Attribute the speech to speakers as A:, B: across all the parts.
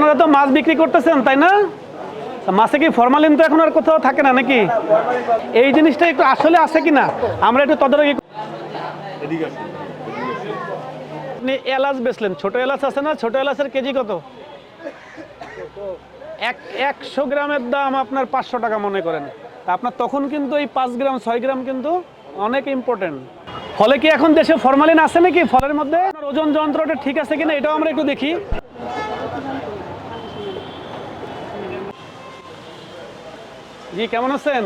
A: আপনারা তো মাছ বিক্রি করতেছেন তাই না? মাছে কি ফরমালিন তো এখন আর কোথাও থাকে না নাকি? এই জিনিসটা একটু আসলে আছে কিনা? আমরা একটু তদারকি আপনি এলাচ বেচলেন ছোট এলাচ আছে না? ছোট এলাচের কেজি কত? এক একশো গ্রামের দাম আপনার পাঁচশো টাকা মনে করেন। আপনার তখন কিন্তু এই পাঁচ গ্রাম ছয় গ্রাম কিন্তু অনেক ইম্পর্টেন্ট ফলে কি এখন দেশে ফরমালিন আছে নাকি? ফলের মধ্যে? ওজন যন্ত্রটা ঠিক আছে কিনা? এটাও আমরা একটু দেখি। জি, কেমন আছেন?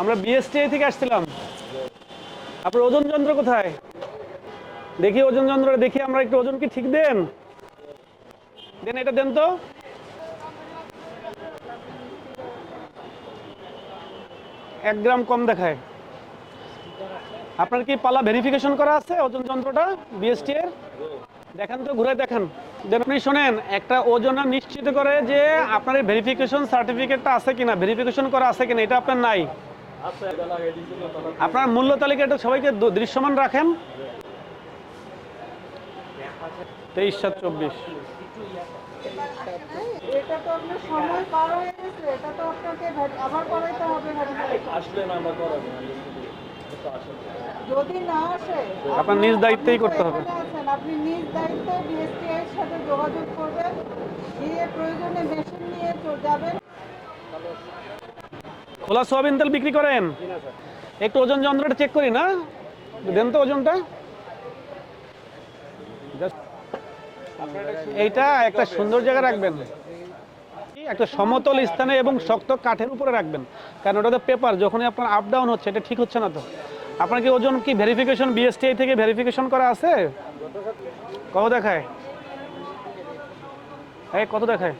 A: আমরা বিএসটিআই থেকে আসছিলাম। আপনার ওজন যন্ত্র কোথায়? দেখি ওজন যন্ত্রটা, দেখি আমরা একটু ওজন কি ঠিক দেন? দেন, এটা দেন তো। এক গ্রাম কম দেখায়। আপনার কি পালা ভেরিফিকেশন করা আছে ওজন যন্ত্রটা বিএসটি এর? দেখেন তো ঘুরে দেখেন। আপনি শোনেন একটা ওজন নিশ্চিত করে যে আপনার এই ভেরিফিকেশন সার্টিফিকেটটা আছে কিনা ভেরিফিকেশন করা আছে কিনা এটা আপনার নাই। আপনার মূল্য তালিকাটা সবাইকে দৃশ্যমান রাখেন। তেইশ সাত চব্বিশ।
B: এটা তো আপনার সময় পার গেছে এটা তো আপনাকে ভ্যাট- আবার করাইতে হবে verification। যদি না আসে
A: আপনার নিজ দায়িত্বেই করতে হবে।
B: আপনি নিজ দায়িত্বে বিএসটিআই এর সাথে যোগাযোগ করবেন গিয়ে প্রয়োজনে মেশিন নিয়ে চলে যাবেন।
A: খোলা সোয়াবিন তেল বিক্রি করেন? একটু ওজন যন্ত্রটা চেক করি না? দেন তো ওজনটা। এইটা একটা সুন্দর জায়গায় রাখবেন। একটা সমতল স্থানে এবং শক্ত কাঠের উপরে রাখবেন। কারণ ওটা তো পেপার যখনই আপনার আপ ডাউন হচ্ছে এটা ঠিক হচ্ছে না তো। আপনার কি ওজন কি ভেরিফিকেশন বিএসটিআই থেকে ভেরিফিকেশন করা আছে? কত দেখায়? এই কত দেখায়?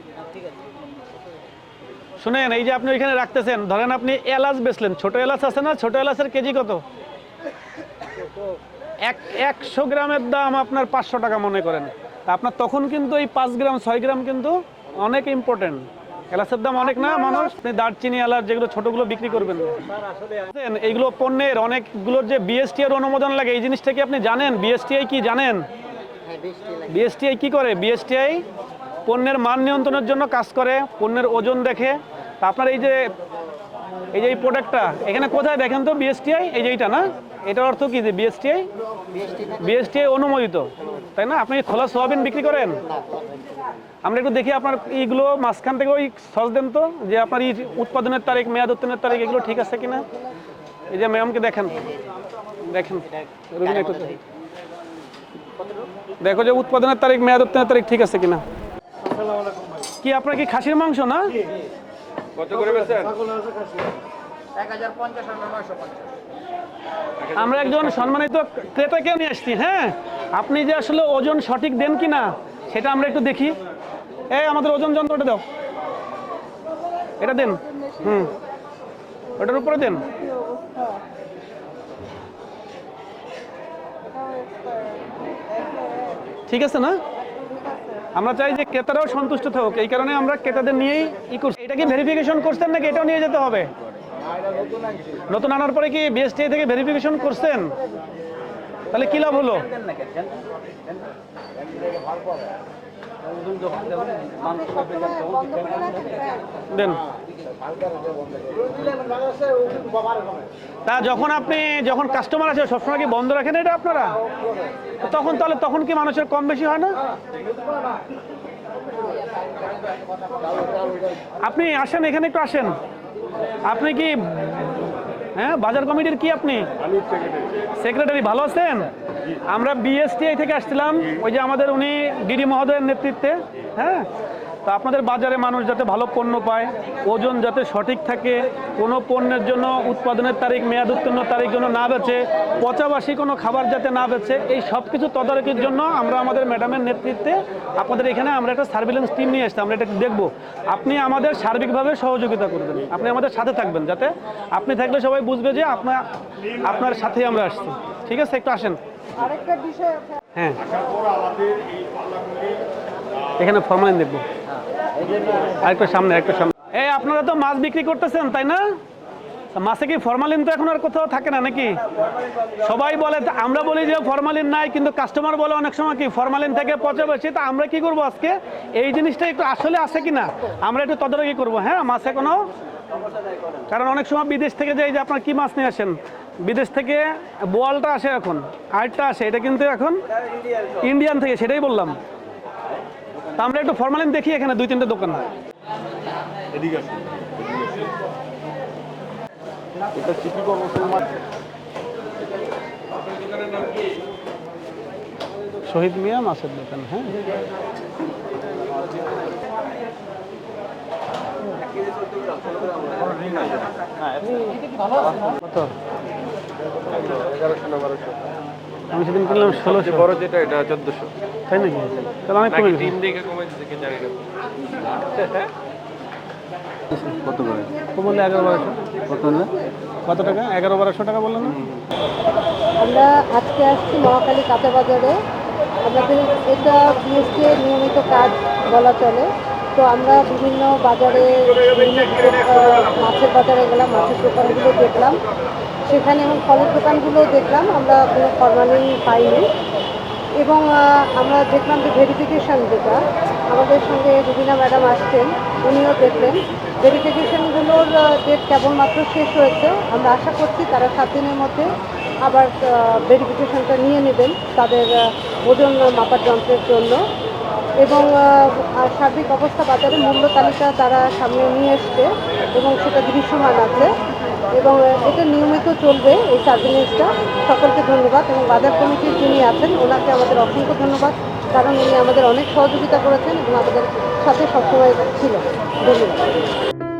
A: শুনেন, এই যে আপনি ওইখানে রাখতেছেন, ধরেন আপনি এলাচ বেচলেন, ছোট এলাচ আছে না? ছোট এলাচের কেজি কত? এক, একশো গ্রামের দাম আপনার পাঁচশো টাকা মনে করেন। আপনার তখন কিন্তু এই পাঁচ গ্রাম, ছয় গ্রাম কিন্তু অনেক ইম্পর্টেন্ট এলাচের দাম অনেক না, মানুষ? দারচিনি, এলাচ যেগুলো ছোটগুলো বিক্রি করবেন। এইগুলো পণ্যের অনেকগুলোর যে বিএসটি এর অনুমোদন লাগে, এই জিনিসটা কি আপনি জানেন? বিএসটিআই কি জানেন? বিএসটিআই কি করে? বিএসটিআই পণ্যের মান নিয়ন্ত্রণের জন্য কাজ করে, পণ্যের ওজন দেখে। আপনার এই যে এই যে এই প্রোডাক্টটা এখানে কোথায় দেখেন তো বিএসটিআই এই যে এইটা না? এটার অর্থ কি যে বিএসটিআই বিএসটিআই অনুমোদিত। তাই না? আপনি খোলা সোয়াবিন বিক্রি করেন? আমরা একটু দেখি আপনার এইগুলো মাঝখান থেকে ওই সস দেন তো যে আপনার এই উৎপাদনের তারিখ মেয়াদ উত্তীর্ণের তারিখ এগুলো ঠিক আছে কিনা? এই যে ম্যামকে দেখেন। দেখেন রুবিনা একটু দেখো যে উৎপাদনের তারিখ মেয়াদ উত্তীর্ণের তারিখ ঠিক আছে কিনা? কি আপনার কি খাসির মাংস না?
C: কত করে বেচেন
A: আমরা একজন সম্মানিত ক্রেতাকে নিয়ে আসছি হ্যাঁ? আপনি যে আসলে ওজন সঠিক দেন কিনা সেটা আমরা একটু দেখি। এই আমাদের ওজন যন্ত্রটা দাও। এটা দেন। হুম। ওটার উপরে দেন। ঠিক আছে না? আমরা চাই যে ক্রেতারাও সন্তুষ্ট থাকুক। এই কারণে আমরা ক্রেতাদের নিয়েই ই করছি। এটা কি ভেরিফিকেশন করছেন নাকি এটাও নিয়ে যেতে হবে? নতুন আনার পরে কি বিএসটি থেকে ভেরিফিকেশন করছেন? তাহলে কি লাভ হলো। দেন। তা যখন আপনি যখন কাস্টমার আছে সবসময় কি বন্ধ রাখেন এটা আপনারা? তখন তাহলে, তখন কি মানুষের কম বেশি হয় না? আপনি আসেন, এখানে একটু আসেন। আপনি কি হ্যাঁ বাজার কমিটির কি আপনি? সেক্রেটারি ভালো আছেন? আমরা বিএসটিআই থেকে আসছিলাম। ওই যে আমাদের উনি ডিডি মহোদয়ের নেতৃত্বে হ্যাঁ? তা আপনাদের বাজারে মানুষ যাতে ভালো পণ্য পায় ওজন যাতে সঠিক থাকে কোনো পণ্যের জন্য উৎপাদনের তারিখ মেয়াদ উত্তীর্ণ তারিখ জন্য না বেচে পচাবাসি কোনো খাবার যাতে না বেচে এই সব কিছু তদারকির জন্য আমরা আমাদের ম্যাডামের নেতৃত্বে আপনাদের এখানে আমরা একটা সার্ভিলেন্স টিম নিয়ে এসেছি আমরা এটা দেখব। আপনি আমাদের সার্বিকভাবে সহযোগিতা করবেন আপনি আমাদের সাথে থাকবেন যাতে আপনি থাকলে সবাই বুঝবে যে আপনার আপনার সাথেই আমরা আসছি। ঠিক আছে একটু আসেন।
B: আরেকটা বিষয়
A: হ্যাঁ। এখানে ফরমালিন দেখব। আরেকটু সামনে আরেকটু সামনে। এই আপনারা তো মাছ বিক্রি করতেছেন তাই না? মাছে কি ফরমালিন তো এখন আর কোথাও থাকে না নাকি? সবাই বলে আমরা বলি যে ফরমালিন নাই কিন্তু কাস্টমার বলে অনেক সময় কি ফরমালিন থেকে পচে বেশি তা আমরা কি করব আজকে? এই জিনিসটা একটু আসলে আছে কি না আমরা একটু তদারকি করব হ্যাঁ মাছে কোনো? কারণ অনেক সময় বিদেশ থেকে যে এই যে আপনার কি মাছ নিয়ে আসেন? বিদেশ থেকে বোয়ালটা আসে এখন আরেকটা আসে এটা কিন্তু এখন ইন্ডিয়ান থেকে সেটাই বললাম। তা আমরা একটু ফরমালিন দেখি এখানে দুই তিনটে দোকান
C: এদিকে আসুন। এটা
A: শহীদ মিয়া মাছের দোকান হ্যাঁ। কত?
C: এগারোশো না বারোশো
A: আমি সেদিন কিনলাম ষোলোশো।
C: বড় যেটা এটা চোদ্দশো।
A: তাই নাকি? তাহলে অনেক কমে গেছে
C: দেখে কমে কি জানি না। কত করে?
A: ও বললে এগারো বারোশো।
C: কত না
A: কত টাকা? এগারো বারোশো টাকা না?
B: আমরা আজকে আসছি মহাকালী কাঁচা বাজারে। আমাদের এটা বিএসটি নিয়মিত কাজ বলা চলে। তো আমরা বিভিন্ন বাজারে বিভিন্ন মাছের বাজারে গেলাম মাছের দোকানগুলো দেখলাম। সেখানে এবং ফলের দোকানগুলো দেখলাম, আমরা কোনো ফরমালিন পাইনি। এবং আমরা দেখলাম যে ভেরিফিকেশান যেটা, আমাদের সঙ্গে রুবিনা ম্যাডাম আসছেন, উনিও দেখলেন। ভেরিফিকেশানগুলোর ডেট কেবলমাত্র শেষ হয়েছে। আমরা আশা করছি তারা সাত দিনের মধ্যে আবার ভেরিফিকেশানটা নিয়ে নেবেন তাদের ওজন মাপার যন্ত্রের জন্য। এবং সার্বিক অবস্থা বাজারে মূল্য তালিকা তারা সামনে নিয়ে এসছে এবং সেটা দৃশ্যমান আছে। এবং এটা নিয়মিত চলবে এই সার্ভিলেন্সটা সকলকে ধন্যবাদ এবং বাজার কমিটির যিনি আছেন, ওনাকে আমাদের অসংখ্য ধন্যবাদ, কারণ উনি আমাদের অনেক সহযোগিতা করেছেন এবং আমাদের সাথে সবসময় ছিল ধন্যবাদ।